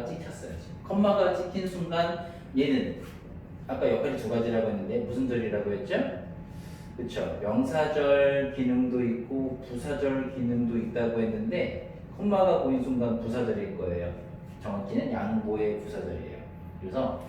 콤마가 찍혔어요. 지금. 콤마가 찍힌 순간 얘는 아까 여기까지 두 가지라고 했는데 무슨 절이라고 했죠? 그쵸. 명사절 기능도 있고 부사절 기능도 있다고 했는데 콤마가 보인 순간 부사절일 거예요. 정확히는 양보의 부사절이에요. 그래서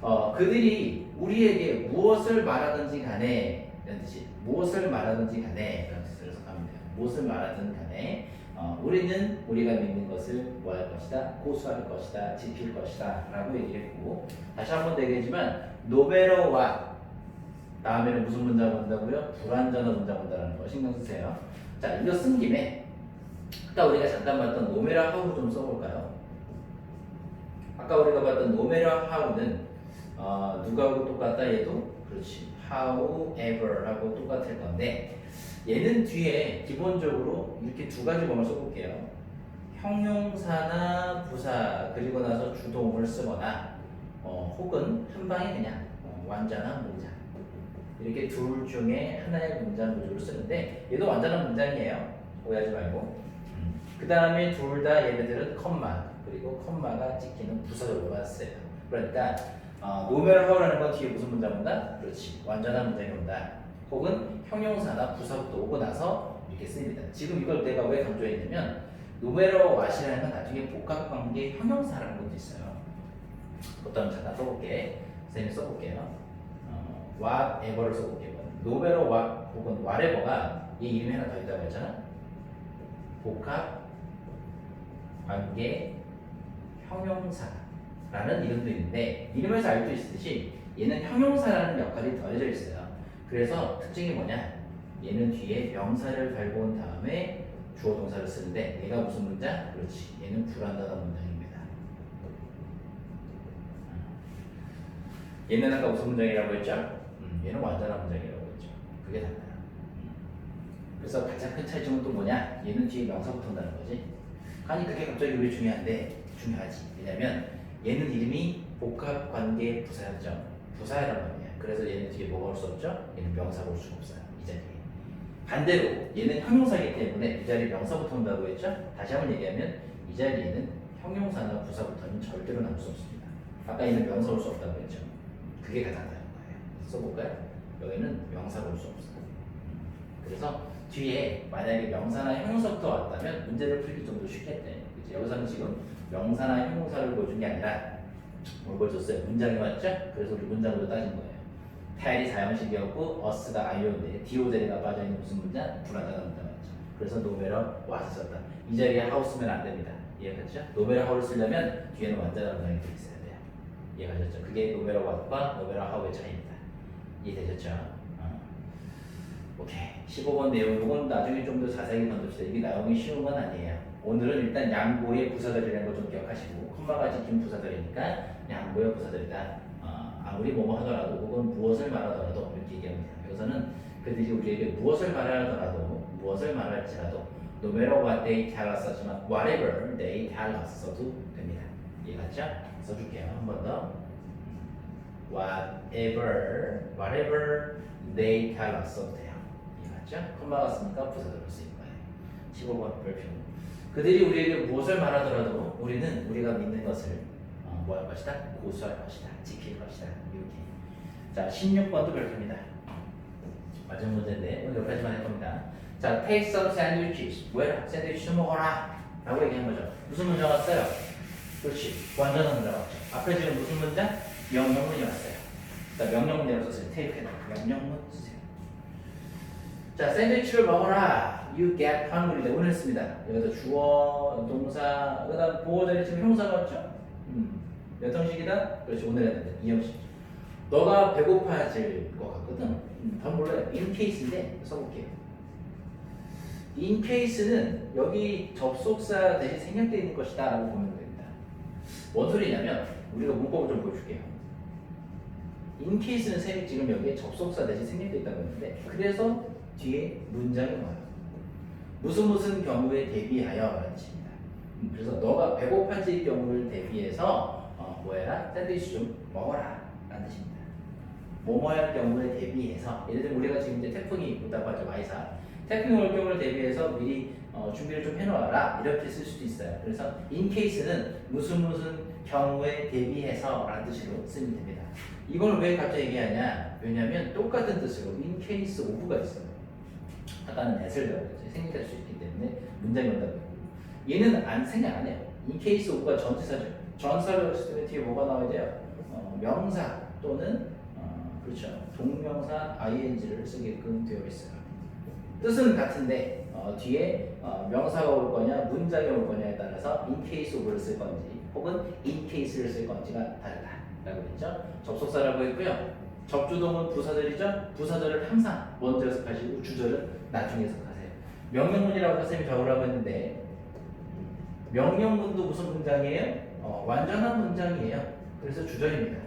어, 그들이 우리에게 무엇을 말하든지 간에 이런 뜻이 무엇을 말하든지 간에 이런 해석하면 돼요. 무엇을 말하든 간에 어, 우리는 우리가 믿는 것을 뭐 할 것이다, 고수할 것이다, 지킬 것이다 라고 얘기했고 다시 한 번 얘기했지만 노베러와 다음에는 무슨 문장 온다고요? 불완전한 문장 온다는 거 신경 쓰세요. 자 이거 쓴 김에 아까 우리가 잠깐 봤던 노메라 하우 좀 써볼까요? 아까 우리가 봤던 노메라 하우는 어, 누가하고 똑같다 얘도 그렇지 however하고 똑같을 건데 얘는 뒤에 기본적으로 이렇게 두 가지 범을 써볼게요. 형용사나 부사 그리고 나서 주동을 쓰거나 어, 혹은 한 방에 그냥 어, 완전한 문장 이렇게 둘 중에 하나의 문장 구조를 쓰는데 얘도 완전한 문장이에요. 오해하지 말고. 그 다음에 둘 다 얘네들은 컴마 그리고 컴마가 찍히는 부사적으로 봤어요. 그러니까 어, 노멜 하우라는 건 뒤에 무슨 문장 온다? 그렇지 완전한 문장이 온다. 혹은 형용사나 부사부터 오고 나서 이렇게 씁니다. 지금 이걸 내가 왜 강조했냐면 노멜어 왓이라는 건 나중에 복합관계 형용사라는 것도 있어요. 어떤 잠깐 써볼게. 선생님 써볼게요. 어, whatever를 써볼게요. 노멜어 what 혹은 whatever가 이 이름이 하나 더 있다고 했잖아. 복합 관계 형용사라는 이름도 있는데 이름에서 알 수 있듯이 얘는 형용사라는 역할이 더해져 있어요. 그래서 특징이 뭐냐? 얘는 뒤에 명사를 달고 온 다음에 주어 동사를 쓰는데 얘가 무슨 문장? 그렇지. 얘는 불완전한 문장입니다. 얘는 아까 무슨 문장이라고 했죠? 음, 얘는 완전한 문장이라고 했죠. 그게 달라요. 음. 그래서 가장 큰 차이점은 또 뭐냐? 얘는 뒤에 명사부터 온다는 거지. 아니 그게 갑자기 왜 중요한데? 중요하지. 왜냐면 얘는 이름이 복합관계 부사였죠. 부사란 말이야. 그래서 얘는 뒤에 뭐가 올 수 없죠? 얘는 명사가 올 수가 없어요. 이 자리에. 반대로 얘는 형용사이기 때문에 이 자리에 명사부터 온다고 했죠? 다시 한번 얘기하면 이 자리에는 형용사나 부사부터는 절대로 나올 수 없습니다. 아까 얘는 명사 올 수 없다고 했죠? 그게 가장 다른 거예요. 써볼까요? 여기는 명사가 올 수 없어요. 그래서 뒤에 만약에 명사나 형용사부터 왔다면 문제를 풀기 좀 더. 그치? 여기서는 지금 명사나 형용사를 보여준 게 아니라 뭘 보여줬어요? 문장이 왔죠? 그래서 우리 문장으로 따진 거예요. 타일이 사형식이었고 어스가 아이오인데 디오젤이가 빠져있는 무슨 문장? 불안정한 문장 맞죠? 그래서 노베러 와서 썼다. 이 자리에 하우 쓰면 안 됩니다. 이해갔죠? 노베러 하우를 쓰려면 뒤에는 완전한 문장이 또 있어야 돼요. 이해가셨죠? 그게 노베러 왓과 노베러 하우의 차이입니다. 이해되셨죠? 어. 오케이. 15번 내용, 이건 나중에 좀 더 자세히 건듭시다. 이게 나오기 쉬운 건 아니에요. 오늘은 일단 양보의 부사들이라는 거 좀 기억하시고, 콤마가 찍힌 부사들이니까 양보의 부사들이다. 어, 아무리 뭐뭐 하더라도, 혹은 무엇을 말하더라도, 이렇게 돼요. 여기서는 그들이 우리에게 무엇을 말하더라도, 무엇을 말할지라도, no matter what they tell us 하지만, whatever they tell us 써도 됩니다. 이해갔죠? 써줄게요. 한 번 더. whatever, whatever they tell us 써도 돼요. 이해갔죠? 콤마가 쓰니까 부사들로 쓰인 거예요. 15번 별표. 그들이 우리에게 무엇을 말하더라도 우리는 우리가 믿는 것을 어, 뭐할 것이다? 고수할 것이다. 지킬 것이다. 이렇게. 자, 16번도 별표입니다. 마지막 문제인데 오늘 여기까지만 할 겁니다. 자, take some sandwiches. 뭐야? 샌드위치 좀 먹어라. 라고 얘기한 거죠. 무슨 문장 왔어요? 그렇지. 완전한 문장 왔죠. 앞에 지금 무슨 문장? 명령문이 왔어요. 자, 명령문이라고 썼어요. take해서 명령문 쓰세요. 자, 샌드위치를 먹어라. You get hungry. 오늘 했습니다. 여기다 주어, 동사, 그 다음 보호자리 지금 형사가 왔죠? 음. 몇 형식이다? 그렇지, 오늘 했는데. 이 형식. 너가 배고파질 것 같거든? 음, 더 몰라요. in case인데, 써볼게요. in case는 여기 접속사 대신 생략되어 있는 것이다. 라고 보면 됩니다. 뭔 소리냐면, 우리가 문법을 좀 보여줄게요. in case는 지금 여기에 접속사 대신 생략되어 있다고 했는데, 그래서 뒤에 문장이 와요. 무슨 무슨 경우에 대비하여 라는 뜻입니다. 음, 그래서 너가 배고파질 경우를 대비해서 어, 뭐해라? 샌드위치 좀 먹어라 라는 뜻입니다. 뭐뭐할 경우에 대비해서 예를 들면 우리가 지금 이제 태풍이 온다고 하죠 와이사 태풍이 올 경우를 대비해서 미리 어, 준비를 좀 해놓아라 이렇게 쓸 수도 있어요. 그래서 in case는 무슨 무슨 경우에 대비해서 라는 뜻으로 쓰면 됩니다. 이걸 왜 갑자기 얘기하냐? 왜냐하면 똑같은 뜻으로 in case of가 있어요. 아까는 that을 배웠지 생략할 수 있기 때문에 문장이 온다고 얘는 안 생략 안 해요. in case of가 전치사죠. 전사를 했을 때 뒤에 뭐가 나와야 돼요? 어, 명사 또는 어, 그렇죠 동명사 ing를 쓰게끔 되어 있어요. 뜻은 같은데 어, 뒤에 어, 명사가 올 거냐 문장이 올 거냐에 따라서 in case of를 쓸 건지 혹은 in case를 쓸 건지가 다르다라고 했죠. 접속사라고 했고요. 접주동은 부사절이죠. 부사절을 항상 먼저 해석하시고 주절은 나중에 해석하세요. 명령문이라고 선생님이 적으라고 했는데 명령문도 무슨 문장이에요? 어, 완전한 문장이에요. 그래서 주절입니다.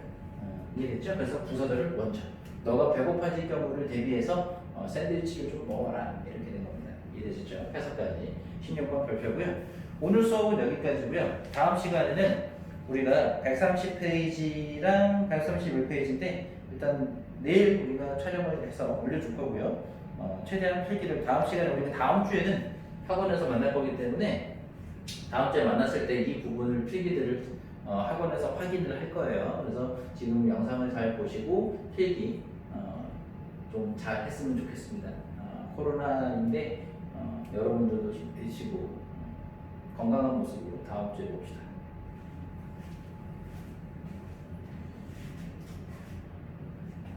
어, 이해됐죠? 그래서 부사절을 먼저. 너가 배고파질 경우를 대비해서 어, 샌드위치를 좀 먹어라 이렇게 된 겁니다. 이해되셨죠? 해석까지 16번 발표고요. 오늘 수업은 여기까지고요. 다음 시간에는 우리가 130페이지랑 131페이지인데 일단 내일 우리가 촬영을 해서 올려줄 거고요. 어, 최대한 필기를 다음 시간에 우리가 다음 주에는 학원에서 만날 거기 때문에 다음 주에 만났을 때 이 부분을 필기들을 어, 학원에서 확인을 할 거예요. 그래서 지금 영상을 잘 보시고 필기 어, 좀 잘 했으면 좋겠습니다. 어, 코로나인데 어, 여러분들도 힘내시고 건강한 모습으로 다음 주에 봅시다.